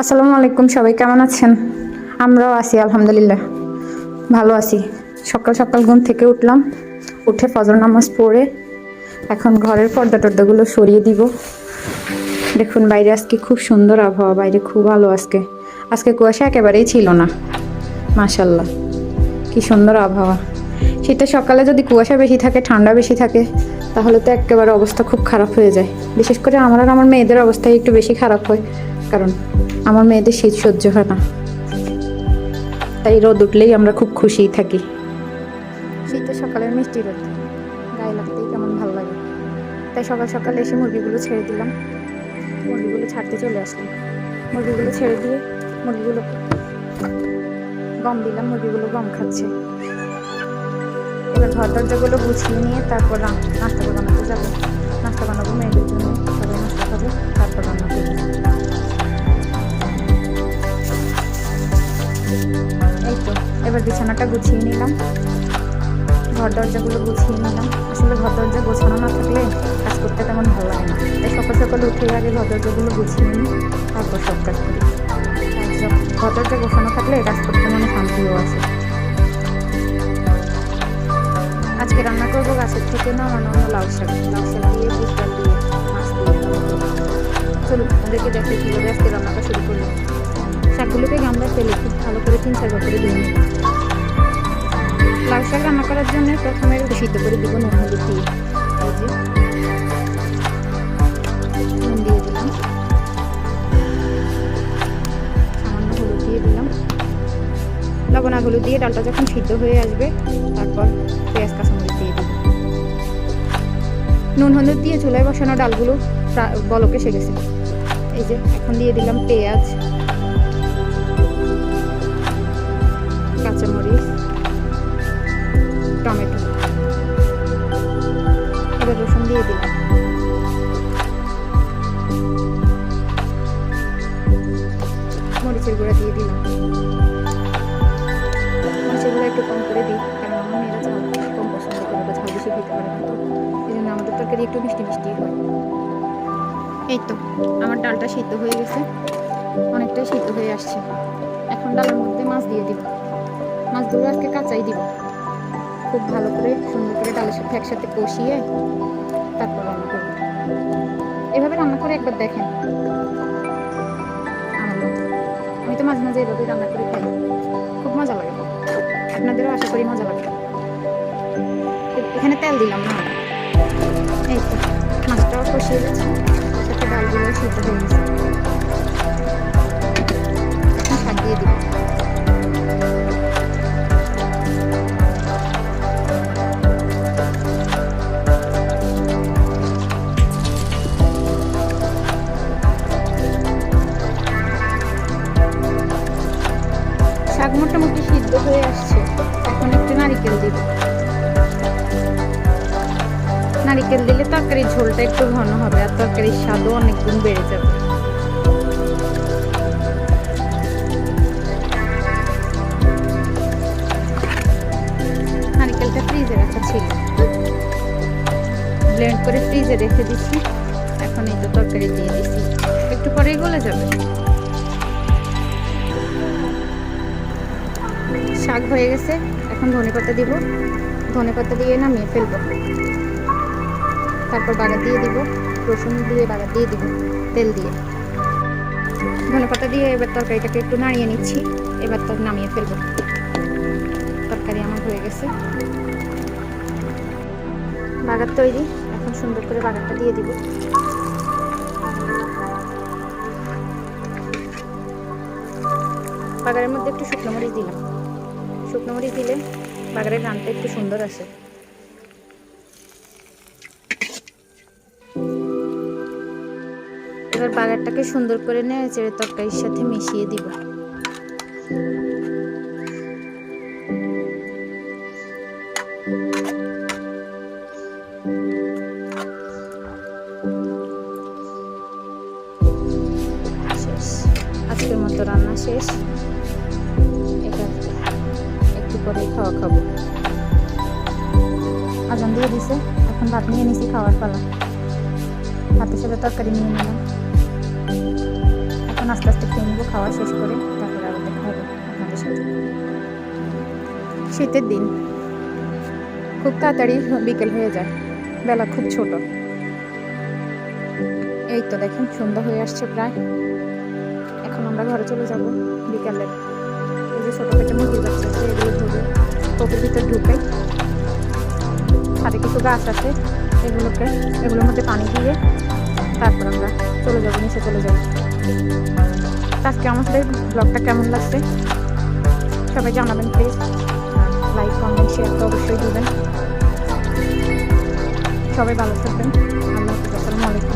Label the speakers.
Speaker 1: আসসালামু আলাইকুম, সবাই কেমন আছেন? আমরাও আছি, আলহামদুলিল্লাহ। ভালো আছি। সকাল সকাল ঘুম থেকে উঠলাম, উঠে ফজর নামাজ পড়ে এখন ঘরের পর্দা টর্দাগুলো সরিয়ে দিব। দেখুন বাইরে আজকে খুব সুন্দর আবহাওয়া, বাইরে খুব ভালো আজকে। আজকে কুয়াশা একেবারেই ছিল না মাশাল্লাহ কি সুন্দর আবহাওয়া। শীতের সকালে যদি কুয়াশা বেশি থাকে, ঠান্ডা বেশি থাকে, তাহলে তো একেবারে অবস্থা খুব খারাপ হয়ে যায়। বিশেষ করে আমার আর আমার মেয়েদের অবস্থাই একটু বেশি খারাপ হয়, কারণ আমার মেয়েদের শীত সহ্য হয় না। তাই রোদ উঠলেই আমরা খুব খুশিই থাকি। শীতের সকালের মিষ্টি রোদ। গায়ে লাগতেই কেমন ভালো লাগে। তাই সকাল সকাল এসে মুরগিগুলো ছেড়ে দিলাম। মুরগিগুলো ছাড়তে চলে আসলাম। মুরগিগুলো ছেড়ে দিয়ে মুরগিগুলো গম দিলাম, মুরগিগুলো গম খাচ্ছে। এবার ঘর দরজাগুলো গুছিয়ে নিয়ে তারপর নাস্তা বানাতে যাব। নাস্তা বানাবো মেয়েদের জন্য। সবাই নাস্তা খাবে। এবার বিছানাটা গুছিয়ে নিলাম। ঘর দরজাগুলো গুছিয়ে নিলাম। আসলে ঘর দরজা গোছানো না থাকলে কাজ করতে তেমন ভালো লাগে না। তাই সকাল সকাল উঠে আগে ঘর দরজাগুলো গুছিয়ে নিই, তারপর সব কাজ করি। ঘর দরজা গোছানো থাকলে কাজ করতে মনে শান্তিও আছে। আজকে রান্না করব গাছের থেকে না মানে অন্য লাউ শাক। লাউ শাক দিয়ে বুট দিয়ে মাছ দিয়ে। চলুন ওদেরকে দেখে কীভাবে আজকে রান্নাটা শুরু করলাম। শাকগুলোকে গামলা ফেলে খুব ভালো করে তিন চারবার করে ধুয়ে নেব লাউ শাক রান্না করার জন্য প্রথমে সিদ্ধ করে দিব নুন, হলুদ দিয়ে। নুন দিয়ে দিলাম। সামান্য হলুদ দিয়ে দিলাম। লবণ হলুদ দিয়ে ডালটা যখন সিদ্ধ হয়ে আসবে, তারপর পেঁয়াজ, কাঁচামরিচ দিয়ে দিব। নুন, হলুদ দিয়ে চুলায় বসানো ডালগুলো বলকে এসে গেছে এই যে, এখন দিয়ে দিলাম পেঁয়াজ। কাঁচামরিচ, টমেটো, এবার রসুন দিয়ে দিলাম। মরিচের গুঁড়া দিয়ে দিলাম। মরিচের গুঁড়া একটু কম করে দিই, কারণ আমার মেয়েরা ঝাল কম পছন্দ করে, বা ঝাল বেশি খেতে পারে না এই জন্য আমাদের তরকারি একটু মিষ্টি মিষ্টি হয়। এই তো, আমার ডালটা সিদ্ধ হয়ে গেছে। অনেকটাই সিদ্ধ হয়ে আসছে। এখন ডালের মধ্যে মাছ দিয়ে দিব মাছগুলো আজকে কাঁচাই দিব। খুব ভালো করে, সুন্দর করে ডালের সাথে একসাথে কষিয়ে তারপর রান্না করব। এভাবে রান্না করে একবার দেখেন। আমি তো মাঝে মাঝে এভাবে রান্না করে খাই। খুব মজা লাগে। আপনাদেরও আশা করি মজা লাগে এখানে তেল দিলাম না। এই তো, মাছটাও কষিয়ে গেছে সাথে ডালগুলো সিদ্ধ হয়ে গেছে। নারিকেল দিলে তরকারির ঝোলটা একটু ঘন হবে আর তরকারির স্বাদও অনেক গুণ বেড়ে যাবে। নারিকেলটা ফ্রিজে রাখা ছিল। ব্লেন্ড করে ফ্রিজে রেখে দিছি। এখন এই তো তরকারি দিয়ে দিছি। একটু পরেই গলে যাবে। শাক হয়ে গেছে। এখন ধনে পাতা দিব। ধনে পাতা দিয়ে নামিয়ে ফেলব। তারপর বাগার দিয়ে দিব। রসুন দিয়ে বাগার দিয়ে দিব, তেল দিয়ে। ধনে পাতা দিয়ে এবার তরকারিটাকে একটু নাড়িয়ে নিচ্ছি, এবার তো নামিয়ে ফেলব। তরকারি আমার হয়ে গেছে। বাগার তৈরি, এখন সুন্দর করে বাগারটা দিয়ে দিব। বাগারের মধ্যে একটু শুকনো মরিচ দিলাম। শুকনো মরিচ দিলে বাগারের গানটা একটু সুন্দর আসে। এবার বাগারটাকে সুন্দর করে নেড়ে চেড়ে তরকারির সাথে মিশিয়ে দিব। আজকের মতো রান্না শেষ। এটা একটু পরে খাওয়া খাব। আজান দিয়ে দিছে। এখন ভাত নিয়ে নিছি খাওয়ার পালা। ভাতের সাথে তরকারি নিয়ে নিলাম। এখন আস্তে আস্তে খেয়ে নেব খাওয়া শেষ করে তারপরে আবার দেখা হবে আপনাদের সাথে। শীতের দিন। খুব তাড়াতাড়ি বিকেল হয়ে যায়। বেলা খুব ছোট। এই তো দেখেন, সন্ধ্যা হয়ে আসছে প্রায়। এখন আমরা ঘরে চলে যাব বিকালে। এই যে ছোট পেটে মুরগি যাচ্ছে এগুলো ধরে কপির ভিতর ঢুকে। সাথে কিছু গাছ আছে এগুলোকে, এগুলোর মধ্যে পানি দিয়ে তারপর আমরা চলে যাব, নিচে চলে যাব। আজকে আমাদের ব্লগটা কেমন লাগছে? সবাই জানাবেন প্লিজ লাইক কমেন্ট শেয়ার তো অবশ্যই দেবেন। সবাই ভালো থাকবেন। আল্লাহ আসসালামু আলাইকুম।